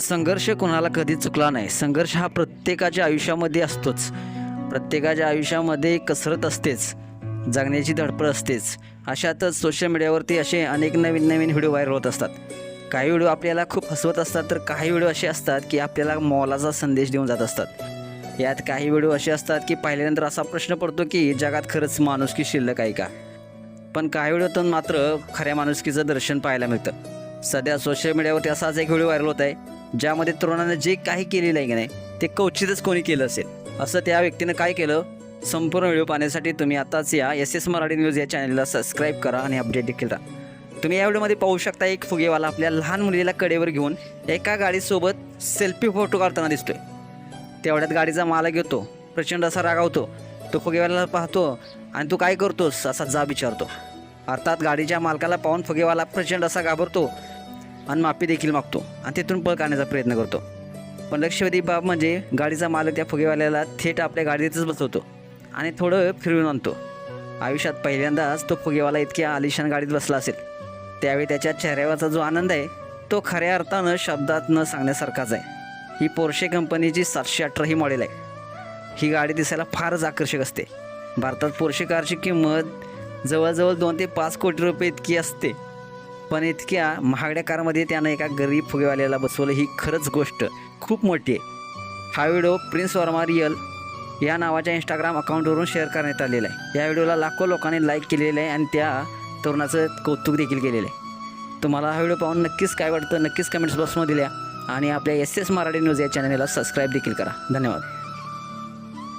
संघर्ष कोणाला कधी चुकला नाही. संघर्ष हा प्रत्येकाच्या आयुष्यामध्ये असतोच. प्रत्येकाच्या आयुष्यामध्ये कसरत असतेच. जगण्याची धडपड असतेच. अशातच सोशल मीडियावरती असे अनेक नवीन नवीन व्हिडिओ व्हायरल होत असतात. काही व्हिडिओ आपल्याला खूप हसवत असतात तर काही व्हिडिओ असे असतात की आपल्याला मोलाचा संदेश देऊन जात असतात. यात काही व्हिडिओ असे असतात की पाहिल्यानंतर असा प्रश्न पडतो की जगात खरंच माणुसकी शिल्लक आहे का? पण काही व्हिडिओतून मात्र खऱ्या माणुसकीचं दर्शन पाहायला मिळतं. सध्या सोशल मीडियावरती असाच एक व्हिडिओ व्हायरल होत आहे. ज्यामध्ये तरुणानं जे काही केलेलं आहे की नाही ते कवचितच कोणी केलं असेल. असं त्या व्यक्तीनं काय केलं? संपूर्ण व्हिडिओ पाहण्यासाठी तुम्ही आताच या एस एस मराठी न्यूज या चॅनलला सबस्क्राईब करा आणि अपडेट देखील राहा. तुम्ही या व्हिडिओमध्ये पाहू शकता एक फुगेवाला आपल्या लहान मुलीला कडेवर घेऊन एका गाडीसोबत सेल्फी फोटो काढताना दिसतोय. तेवढ्यात गाडीचा मालक येतो प्रचंड असा रागावतो तो फुगेवाला पाहतो आणि तू काय करतोस? असा जा विचारतो. अर्थात गाडीच्या मालकाला पाहून फुगेवाला प्रचंड असा घाबरतो. आणि माफी देखील मागतो. आणि तिथून पळ काढण्याचा प्रयत्न करतो. पण लक्षवेधी बाब म्हणजे गाडीचा मालक त्या फुगेवाल्याला थेट आपल्या गाडीतच बसवतो. आणि थोडं फिरवून आणतो. आयुष्यात पहिल्यांदाच तो फुगेवाला इतक्या आलिशान गाडीत बसला असेल. त्यावेळी त्याच्या चेहऱ्यावरचा जो आनंद आहे तो खऱ्या अर्थानं शब्दात न सांगण्यासारखाच आहे. ही पोर्शे कंपनीची सातशे अठरा ही मॉडेल आहे. ही गाडी दिसायला फारच आकर्षक असते. भारतात पोर्शे कारची किंमत जवळजवळ दोन ते पाच कोटी रुपये इतकी असते. पण इतक्या महागड्या कारमध्ये त्यानं एका गरीब फुगेवाल्याला बसवलं. ही खरंच गोष्ट खूप मोठी आहे. हा व्हिडिओ प्रिन्स वर्मा रियल या नावाच्या इंस्टाग्राम अकाउंटवरून शेअर करण्यात आलेला आहे. या व्हिडिओला लाखो लोकांनी लाईक केलेलं आहे आणि त्या तरुणाचं कौतुक देखील केलेलं आहे. तुम्हाला हा व्हिडिओ पाहून नक्कीच काय वाटतं? नक्कीच कमेंट्स बॉक्समध्ये द्या आणि आपल्या एस एस मराठी न्यूज या चॅनलला सबस्क्राईब देखील करा. धन्यवाद.